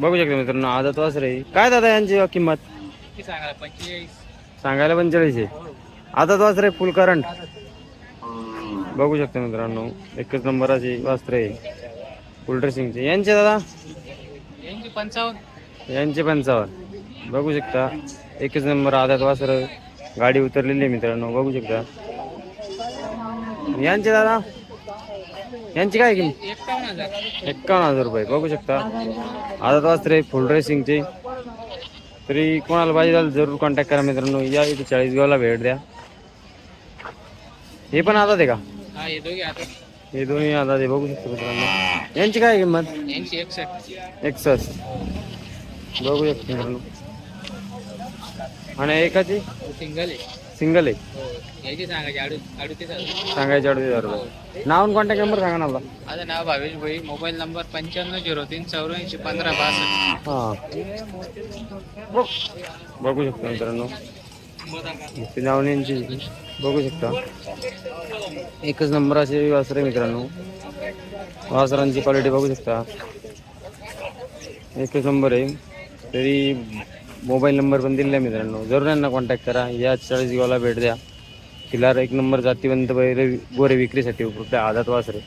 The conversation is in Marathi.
बघू शकता मित्रांनो आदत वासरे काय दादा यांची किंमत? सांगायला पंचेचाळीस सांगायला पंचेचाळीस आहे. आदत वासरे फुल करंट बघू शकता मित्रांनो एकच नंबराची वास्त्रे फुल ड्रेसिंगचे यांचे दादा यांची पंचावन्न यांचे पंचावन्न. बघू शकता एकच नंबर आधात वासर. गाडी उतरलेली आहे मित्रांनो बघू शकता. यांचे दादा? यांची काय किंमत? एकावन्न हजार एक्कावन्न हजार रुपये. बघू शकता. आधात वासरे फुल ड्रेसिंगचे तरी कोणाला पाहिजे झालं जरूर कॉन्टॅक्ट करा मित्रांनो. या इथे चाळीसगावला भेट द्या. हे पण आधात आहे का? हा हे दोघे आता हे दोन्ही आधात आहे. बघू शकता मित्रांनो. यांची काय किंमत? यांची एकसष्ट. एक्सस बघू शकतो मित्रांनो. आणि एकाची? सिंगल आहे. सिंगल आहे. हो. याची सांगायची अडू अडुतीस हजार सांगायचे अडतीस हजार रुपये. नाव आणि कॉन्टॅक्ट नंबर सांगा ना आपला माझं नाव भावेश भाई मोबाईल नंबर पंच्याण्णव झिरो तीन चौऱ्याऐंशी पंधरा बासष्ट. हां. बघू शकता मित्रांनो. ते नावण्यांची बघू शकता. एकच नंबराचे वासरे मित्रांनो. वासरांची क्वालिटी बघू शकता. एकच नंबर आहे. तरी मोबाईल नंबर पण दिलेला आहे मित्रांनो. जरूर यांना कॉन्टॅक्ट करा. या चाळीसगावला भेट द्या. किल्लार एक नंबर जातीवंत बैल गोरे विक्रीसाठी उपलब्ध आहे. वासरे.